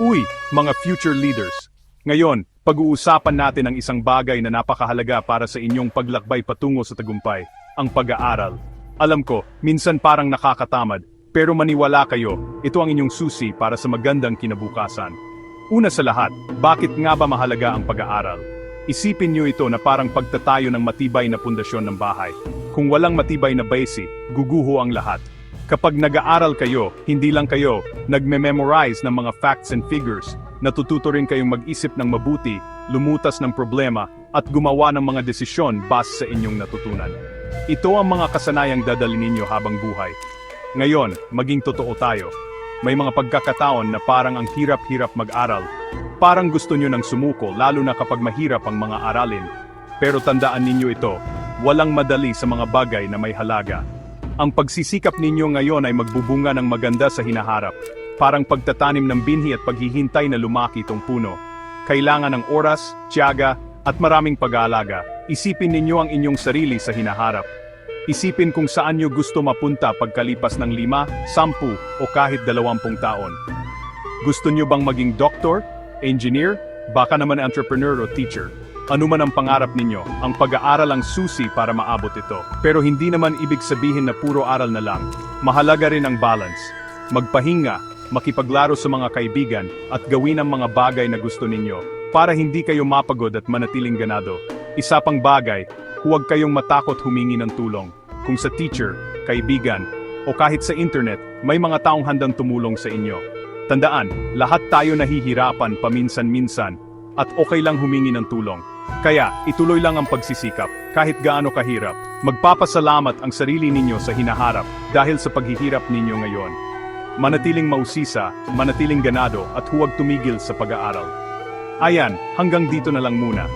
Uy, mga future leaders! Ngayon, pag-uusapan natin ang isang bagay na napakahalaga para sa inyong paglakbay patungo sa tagumpay, ang pag-aaral. Alam ko, minsan parang nakakatamad, pero maniwala kayo, ito ang inyong susi para sa magandang kinabukasan. Una sa lahat, bakit nga ba mahalaga ang pag-aaral? Isipin niyo ito na parang pagtatayo ng matibay na pundasyon ng bahay. Kung walang matibay na base, guguho ang lahat. Kapag nag-aaral kayo, hindi lang kayo nagme-memorize ng mga facts and figures, natututo rin kayong mag-isip ng mabuti, lumutas ng problema, at gumawa ng mga desisyon base sa inyong natutunan. Ito ang mga kasanayang dadali ninyo habang buhay. Ngayon, maging totoo tayo. May mga pagkakataon na parang ang hirap-hirap mag-aral. Parang gusto nyo nang sumuko lalo na kapag mahirap ang mga aralin. Pero tandaan ninyo ito, walang madali sa mga bagay na may halaga. Ang pagsisikap ninyo ngayon ay magbubunga ng maganda sa hinaharap. Parang pagtatanim ng binhi at paghihintay na lumaki itong puno. Kailangan ng oras, tiyaga, at maraming pag-aalaga. Isipin ninyo ang inyong sarili sa hinaharap. Isipin kung saan nyo gusto mapunta pagkalipas ng lima, sampu, o kahit dalawampung taon. Gusto nyo bang maging doktor, engineer, baka naman entrepreneur o teacher? Ano man ang pangarap ninyo, ang pag-aaral ang susi para maabot ito. Pero hindi naman ibig sabihin na puro aral na lang. Mahalaga rin ang balance. Magpahinga, makipaglaro sa mga kaibigan, at gawin ang mga bagay na gusto ninyo, para hindi kayo mapagod at manatiling ganado. Isa pang bagay, huwag kayong matakot humingi ng tulong. Kung sa teacher, kaibigan, o kahit sa internet, may mga taong handang tumulong sa inyo. Tandaan, lahat tayo nahihirapan paminsan-minsan, at okay lang humingi ng tulong. Kaya, ituloy lang ang pagsisikap, kahit gaano kahirap. Magpapasalamat ang sarili ninyo sa hinaharap dahil sa paghihirap ninyo ngayon. Manatiling mausisa, manatiling ganado at huwag tumigil sa pag-aaral. Ayan, hanggang dito na lang muna.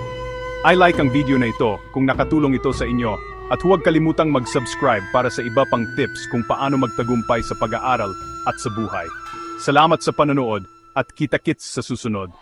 I like ang video na ito kung nakatulong ito sa inyo at huwag kalimutang mag-subscribe para sa iba pang tips kung paano magtagumpay sa pag-aaral at sa buhay. Salamat sa panonood at kita-kits sa susunod.